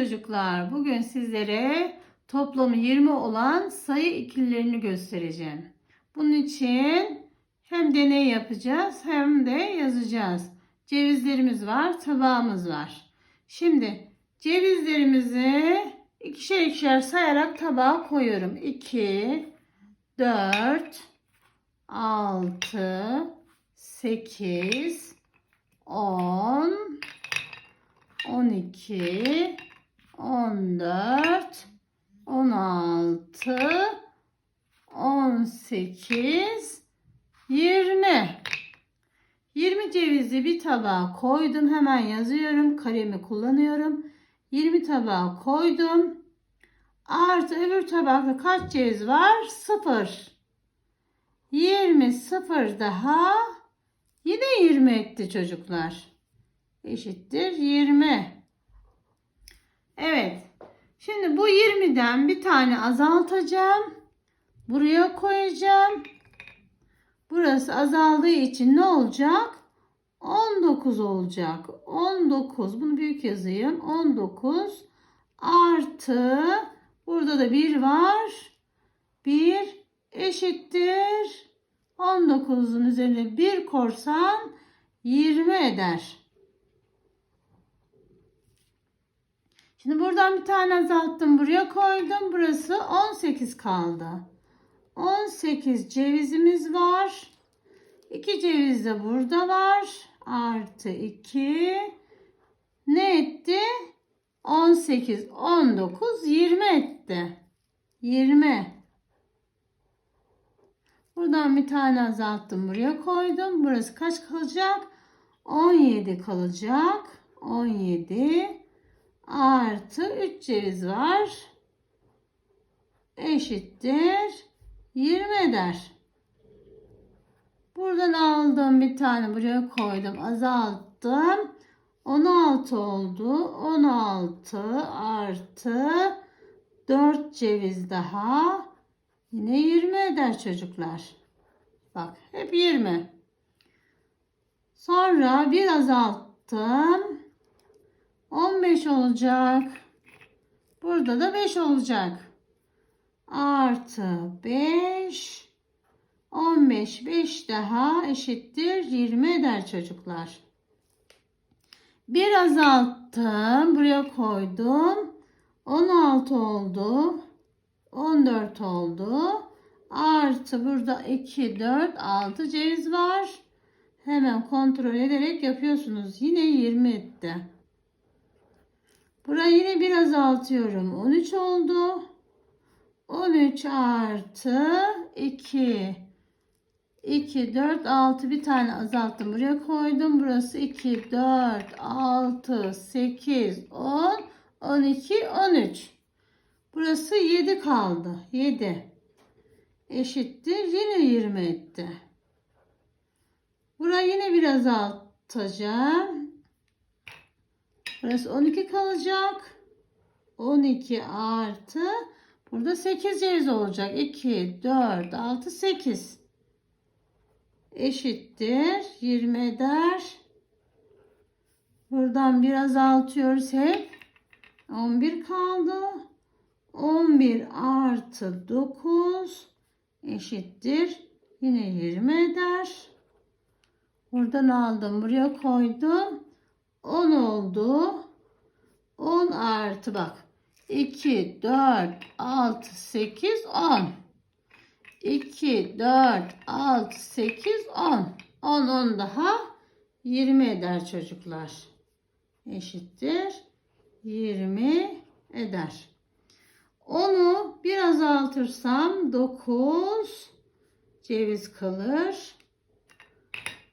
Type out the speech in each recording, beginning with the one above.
çocuklar. Bugün sizlere toplamı 20 olan sayı ikililerini göstereceğim. Bunun için hem deney yapacağız hem de yazacağız. Cevizlerimiz var, tabağımız var. Şimdi cevizlerimizi ikişer ikişer sayarak tabağa koyuyorum. 2, 4, 6, 8, 10, 12, 14, 16, 18, 20. 20 cevizi bir tabağa koydum. Hemen yazıyorum. Kalemi kullanıyorum. 20 tabağa koydum. Artı öbür tabakta kaç ceviz var? 0. 20 0 daha yine 20 etti çocuklar eşittir 20. Evet. Şimdi bu 20'den bir tane azaltacağım. Buraya koyacağım. Burası azaldığı için ne olacak? 19 olacak. 19. Bunu büyük yazayım. 19 artı burada da 1 var. 1 eşittir. 19'un üzerine 1 korsan 20 eder. Şimdi buradan bir tane azalttım. Buraya koydum. Burası 18 kaldı. 18 cevizimiz var. 2 ceviz de burada var. Artı 2. Ne etti? 18, 19, 20 etti. 20. Buradan bir tane azalttım. Buraya koydum. Burası kaç kalacak? 17 kalacak. 17 artı 3 ceviz var. Eşittir 20 eder. Buradan aldım bir tane buraya koydum. Azalttım. 16 oldu. 16 artı 4 ceviz daha. Yine 20 eder çocuklar. Bak hep 20. Sonra bir azalttım. 15 olacak. Burada da 5 olacak. Artı 5. 15. 5 daha eşittir 20 eder çocuklar. Bir azalttım. Buraya koydum. 16 oldu. 14 oldu. Artı burada 2, 4, 6 ceviz var. Hemen kontrol ederek yapıyorsunuz. Yine 20 etti. Burayı yine bir azaltıyorum. 13 oldu. 13 artı 2. 2, 4, 6 bir tane azalttım. Buraya koydum. Burası 2, 4, 6, 8, 10, 12, 13. Burası 7 kaldı. 7. Eşittir. Yine 20 etti. Burayı yine bir azaltacağım. Burası 12 kalacak. 12 artı burada 8 ceviz olacak. 2, 4, 6, 8 eşittir. 20 eder. Buradan biraz azaltıyoruz hep. 11 kaldı. 11 artı 9 eşittir. Yine 20 eder. Buradan aldım. Buraya koydum. 10 oldu. 10 artı bak. 2, 4, 6, 8, 10. 2, 4, 6, 8, 10. 10, 10 daha 20 eder çocuklar. Eşittir. 20 eder. Onu bir azaltırsam 9 ceviz kalır.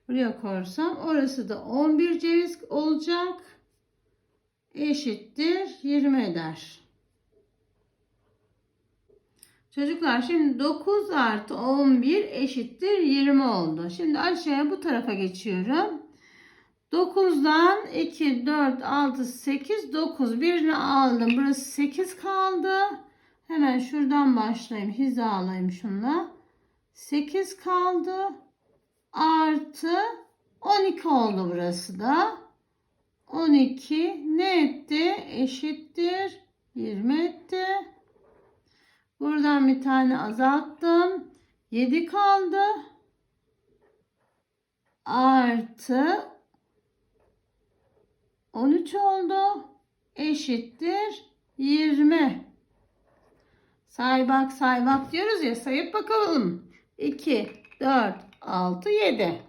Buraya koyarsam orası da 11 ceviz olacak. Eşittir 20 eder. Çocuklar şimdi 9 artı 11 eşittir 20 oldu. Şimdi aşağıya bu tarafa geçiyorum. 9'dan 2, 4, 6, 8, 9. Birini aldım. Burası 8 kaldı. Hemen şuradan başlayayım. Hizalayayım şunla. 8 kaldı. Artı 12 oldu burası da. 12 ne etti? Eşittir 20 etti. Buradan bir tane azalttım. 7 kaldı. Artı 13 oldu. Eşittir 20. Say bak say bak diyoruz ya sayıp bakalım. 2, 4, 6, 7.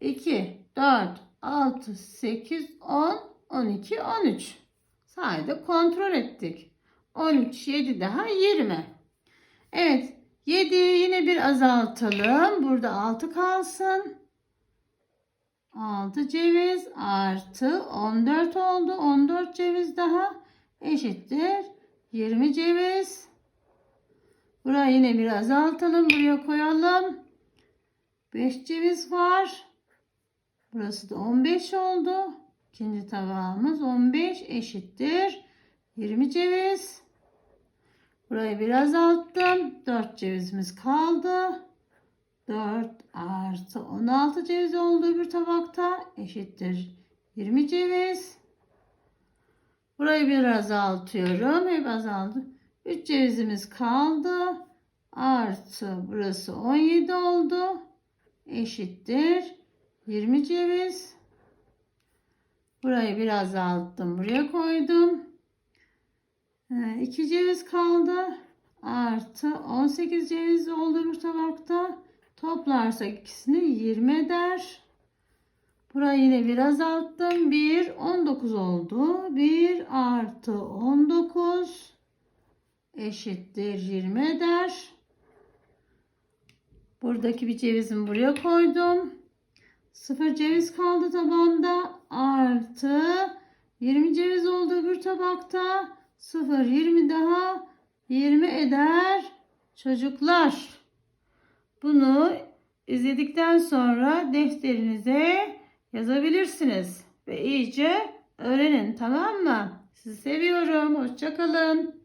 2, 4, 6, 8, 10, 12, 13. Sayede kontrol ettik. 13, 7 daha 20. Evet 7 yine bir azaltalım. Burada 6 kalsın. 6 ceviz artı 14 oldu. 14 ceviz daha eşittir. 20 ceviz. Burayı yine bir azaltalım. Buraya koyalım. 5 ceviz var. Burası da 15 oldu. İkinci tabağımız 15 eşittir. 20 ceviz. Burayı bir azalttım. 4 cevizimiz kaldı. 4 artı 16 ceviz oldu bir tabakta eşittir 20 ceviz. Burayı bir azaltıyorum. Hep azaldı. 3 cevizimiz kaldı. Artı burası 17 oldu. Eşittir 20 ceviz. Burayı bir azalttım. Buraya koydum. 2 ceviz kaldı. Artı 18 ceviz oldu bir tabakta. Toplarsak ikisini 20 eder. Burayı yine bir azalttım. 1 19 oldu. 1 artı 19 eşittir 20 eder. Buradaki bir cevizimi buraya koydum. 0 ceviz kaldı tabanda. Artı 20 ceviz oldu bir tabakta. 0 20 daha 20 eder. Çocuklar bunu izledikten sonra defterinize yazabilirsiniz ve iyice öğrenin tamam mı? Sizi seviyorum. Hoşçakalın.